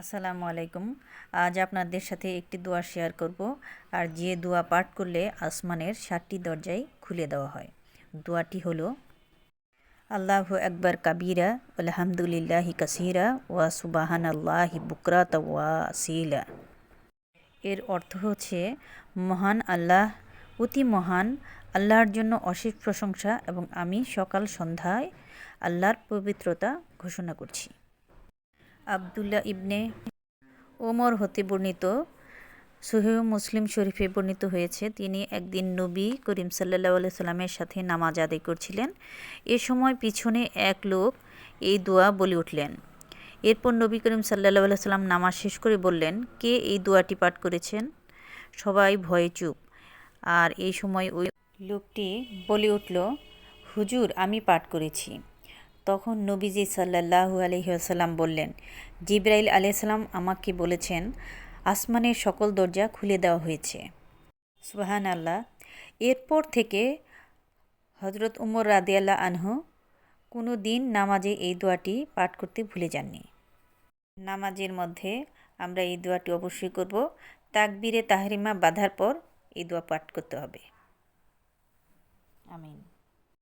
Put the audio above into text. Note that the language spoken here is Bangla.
আসসালামু আলাইকুম। আজ আপনাদের সাথে একটি দোয়া শেয়ার করব। আর যে দোয়া পাঠ করলে আসমানের সাতটি দরজায় খুলে দেওয়া হয়। দোয়াটি হলো, আল্লাহ একবার কাবিরা, আলহামদুলিল্লাহি কাসিরা, ওয়া সুবাহান আল্লাহি বুকরাত ওয়া সিলা এর অর্থ হচ্ছে, মহান আল্লাহ, অতি মহান, আল্লাহর জন্য অশেষ প্রশংসা এবং আমি সকাল সন্ধ্যায় আল্লাহর পবিত্রতা ঘোষণা করছি। আবদুল্লাহ ইবনে ওমর হতে বর্ণিত সোহেব মুসলিম শরীফে বর্ণিত হয়েছে, তিনি একদিন নবী করিম সাল্লাহ সাল্লামের সাথে নামাজ আদায় করছিলেন। এ সময় পিছনে এক লোক এই দোয়া বলে উঠলেন। এরপর নবী করিম সাল্লাহ সাল্লাম নামাজ শেষ করে বললেন, কে এই দোয়াটি পাঠ করেছেন? সবাই ভয়ে চুপ। আর এই সময় ওই লোকটি বলে উঠল, হুজুর, আমি পাঠ করেছি। তখন নবীজি সাল্লাহু আলহিহাসাল্লাম বললেন, জিব্রাইল আলাইসাল্লাম আমাকে বলেছেন, আসমানের সকল দরজা খুলে দেওয়া হয়েছে। সুবাহান আল্লাহ এরপর থেকে হজরত উমর রাদিয়াল্লাহ আনহু কোনো দিন নামাজে এই দোয়াটি পাঠ করতে ভুলে যাননি। নামাজের মধ্যে আমরা এই দোয়াটি অবশ্যই করব। তাকবিরে তাহরিমা বাধার পর এই দোয়া পাঠ করতে হবে। আমিন।